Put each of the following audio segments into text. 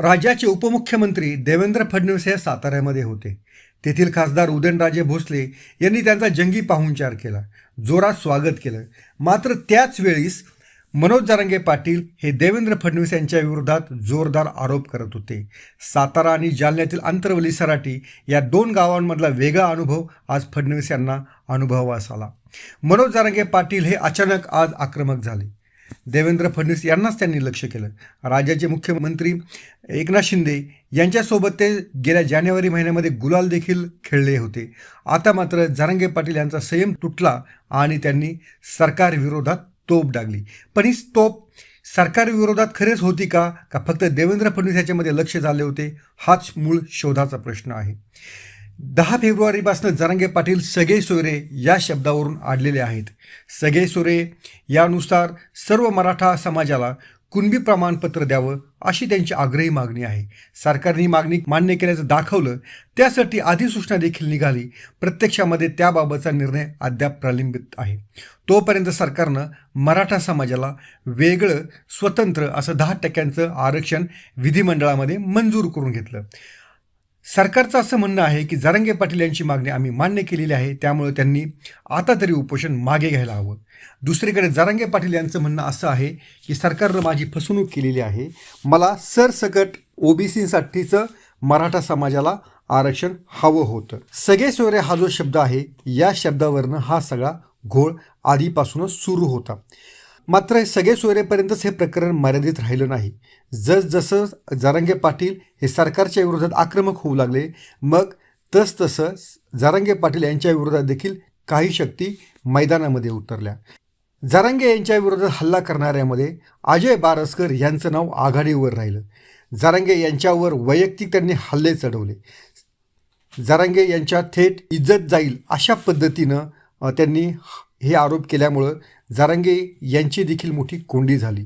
राज्याचे उपमुख्यमंत्री देवेंद्र फडणवीस हे साताऱ्यामध्ये होते. तेथील खासदार उदयनराजे भोसले यांनी त्यांचा जंगी पाहुणचार केला जोरात स्वागत केलं. मात्र त्याच वेळीस मनोज जरांगे पाटील हे देवेंद्र फडणवीस यांच्या विरोधात जोरदार आरोप करत होते. सातारा आणि जालन्यातील अंतरवली सराटी या दोन गावांमधला वेगळा अनुभव आज फडणवीस यांना अनुभवास आला. मनोज जरांगे पाटील हे अचानक आज आक्रमक झाले. देवेंद्र फडणवीस यांनाच त्यांनी लक्ष केलं. राज्याचे मुख्यमंत्री एकनाथ शिंदे यांच्यासोबत ते गेल्या जानेवारी महिन्यामध्ये गुलाल देखील खेळले होते. आता मात्र जरांगे पाटील यांचा संयम तुटला आणि त्यांनी सरकारविरोधात तोप डागली. पण ही तोप सरकारविरोधात खरेच होती का? का फक्त देवेंद्र फडणवीस याच्यामध्ये लक्ष झाले होते? हाच मूळ शोधाचा प्रश्न आहे. दहा फेब्रुवारीपासून जरांगे पाटील सगळे सोयरे या शब्दावरून आडलेले आहेत. सगळे सोयरे यानुसार सर्व मराठा समाजाला कुणबी प्रमाणपत्र द्यावं अशी त्यांची आग्रही मागणी आहे. सरकारने मागणी मान्य केल्याचं दाखवलं. त्यासाठी अधिसूचना देखील निघाली. प्रत्यक्षामध्ये त्याबाबतचा निर्णय अद्याप प्रलंबित आहे. तोपर्यंत सरकारनं मराठा समाजाला वेगळं स्वतंत्र असं दहा टक्क्यांचं आरक्षण विधिमंडळामध्ये मंजूर करून घेतलं. सरकारचं असं म्हणणं आहे की जरंगे पाटील यांची मागणी आम्ही मान्य केलेली आहे त्यामुळे त्यांनी आता तरी उपोषण मागे घ्यायला हवं. दुसरीकडे जरंगे पाटील यांचं म्हणणं असं आहे की सरकारनं माझी फसवणूक केलेली आहे. मला सरसकट ओबीसीसाठीचं मराठा समाजाला आरक्षण हवं होतं. सगळे सोयरे हा जो शब्द आहे या शब्दावरनं हा सगळा घोळ आधीपासूनच सुरू होता. मात्र सगळे सोयरेपर्यंतच हे प्रकरण मर्यादित राहिलं नाही. जसजसं जारंगे पाटील हे सरकारच्या विरोधात आक्रमक होऊ लागले मग तसतसं जारंगे पाटील यांच्या विरोधात देखील काही शक्ती मैदानामध्ये उतरल्या. जारंगे यांच्या विरोधात हल्ला करणाऱ्यामध्ये अजय बारसकर यांचं नाव आघाडीवर राहिलं. जारंगे यांच्यावर वैयक्तिक त्यांनी हल्ले चढवले. जारंगे यांच्या थेट इज्जत जाईल अशा पद्धतीनं त्यांनी हे आरोप केल्यामुळं जारंगे यांची देखील मोठी कोंडी झाली.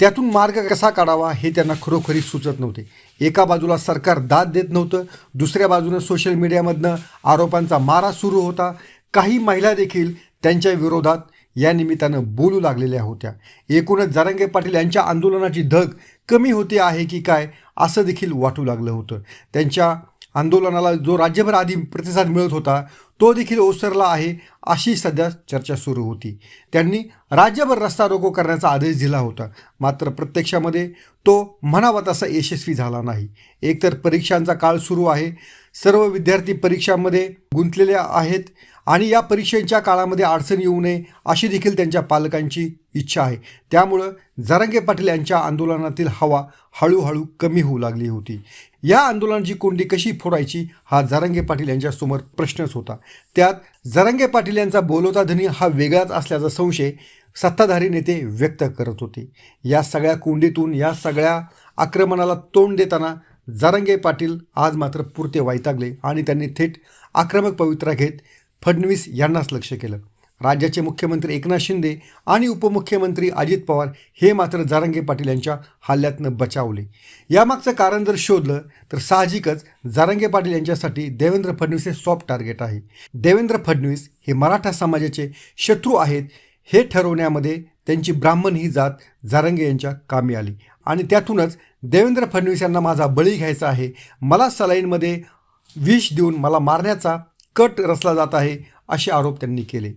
त्यातून मार्ग कसा काढावा हे त्यांना खरोखरी सुचत नव्हते. एका बाजूला सरकार दाद देत नव्हतं दुसऱ्या बाजूनं सोशल मीडियामधनं आरोपांचा मारा सुरू होता. काही महिला देखील त्यांच्या विरोधात या निमित्तानं बोलू लागलेल्या होत्या. एकूणच जारंगे पाटील यांच्या आंदोलनाची धग कमी होते आहे की काय असं देखील वाटू लागलं होतं. त्यांच्या आंदोलनाला जो राज्यभर आधी प्रतिसाद मिळत होता तो देखील ओसरला आहे अशी सध्या चर्चा सुरू होती. त्यांनी राज्यभर रस्ता रोको करण्याचा आदेश दिला होता. मात्र प्रत्यक्षामध्ये तो म्हणावा तसा यशस्वी झाला नाही. एकतर परीक्षांचा काळ सुरू आहे सर्व विद्यार्थी परीक्षांमध्ये गुंतलेले आहेत आणि या परीक्षेच्या काळामध्ये अडचण येऊ नये अशी देखील त्यांच्या पालकांची इच्छा आहे. त्यामुळं जारंगे पाटील यांच्या आंदोलनातील हवा हळूहळू कमी होऊ लागली होती. या आंदोलनाची कोंडी कशी फोडायची हा जारंगे पाटील यांच्यासमोर प्रश्नच होता. त्यात जरंगे पाटील यांचा बोलवता धनी हा वेगळाच असल्याचा संशय सत्ताधारी नेते व्यक्त करत होते. या सगळ्या कोंडीतून या सगळ्या आक्रमणाला तोंड देताना जारंगे पाटील आज मात्र पुरते वैतागले आणि त्यांनी थेट आक्रमक पवित्रा घेत फडणवीस यांनाच लक्ष केलं. राज्याचे मुख्यमंत्री एकनाथ शिंदे आणि उपमुख्यमंत्री अजित पवार हे मात्र जारंगे पाटील यांच्या हल्ल्यातनं बचावले. यामागचं कारण जर शोधलं तर साहजिकच जारंगे पाटील यांच्यासाठी देवेंद्र फडणवीस हे सॉफ्ट टार्गेट आहे. देवेंद्र फडणवीस हे मराठा समाजाचे शत्रू आहेत हे ठरवण्यामध्ये त्यांची ब्राह्मण ही जात जारंगे यांच्या कामी आली. आणि त्यातूनच देवेंद्र फडणवीस यांना माझा बळी घ्यायचा आहे. मला सलाईनमध्ये विष देऊन मला मारण्याचा कट रचला जात आहे असे आरोप त्यांनी केले.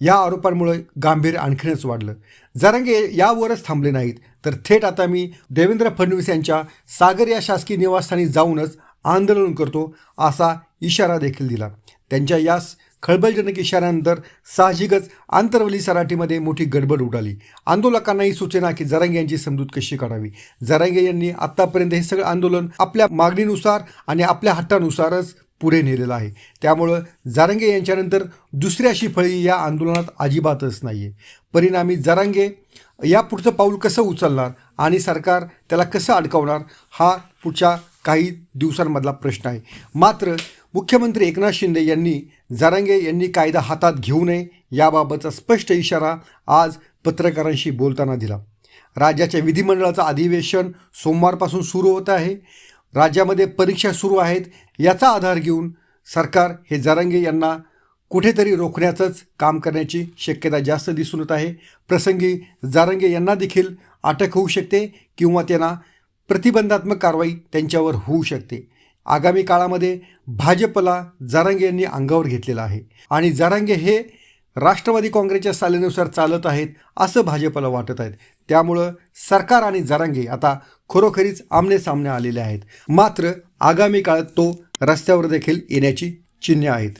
या आरोपांमुळे गांभीर्य आणखीनच वाढलं. जरंगे यावरच थांबले नाहीत. तर थेट आता मी देवेंद्र फडणवीस यांच्या सागर या शासकीय निवासस्थानी जाऊनच आंदोलन करतो असा इशारा देखील दिला. त्यांच्या यास खळबळजनक इशाऱ्यानंतर साहजिकच आंतरवली सराटीमध्ये मोठी गडबड उडाली. आंदोलकांनाही सूचना की जरांगे यांची समजूत कशी काढावी? जरांगे यांनी आत्तापर्यंत हे सगळं आंदोलन आपल्या मागणीनुसार आणि आपल्या हट्टानुसारच पुढे नेलेलं आहे. त्यामुळं जारंगे यांच्यानंतर दुसरी अशी फळी या आंदोलनात अजिबातच नाही आहे परिणामी जारंगे या पुढचं पाऊल कसं उचलणार आणि सरकार त्याला कसं अडकवणार हा पुढच्या काही दिवसांमधला प्रश्न आहे. मात्र मुख्यमंत्री एकनाथ शिंदे यांनी जारंगे यांनी कायदा हातात घेऊ नये याबाबतचा स्पष्ट इशारा आज पत्रकारांशी बोलताना दिला. राज्याच्या विधिमंडळाचं अधिवेशन सोमवारपासून सुरू होत आहे. राज्यामध्ये परीक्षा सुरू आहेत याचा आधार घेऊन सरकार हे जारंगे यांना कुठेतरी रोखण्याचंच काम करण्याची शक्यता जास्त दिसून येत आहे. प्रसंगी जारंगे यांना देखील अटक होऊ शकते किंवा त्यांना प्रतिबंधात्मक कारवाई त्यांच्यावर होऊ शकते. आगामी काळामध्ये भाजपला जरांगे यांनी अंगावर घेतलेलं आहे. आणि जारंगे हे राष्ट्रवादी काँग्रेसच्या सालीनुसार चालत आहेत असं भाजपला वाटत आहेत. त्यामुळं सरकार आणि जरांगे आता खरोखरीच आमने सामने आलेले आहेत. मात्र आगामी काळात तो रस्त्यावर देखील येण्याची चिन्हे आहेत.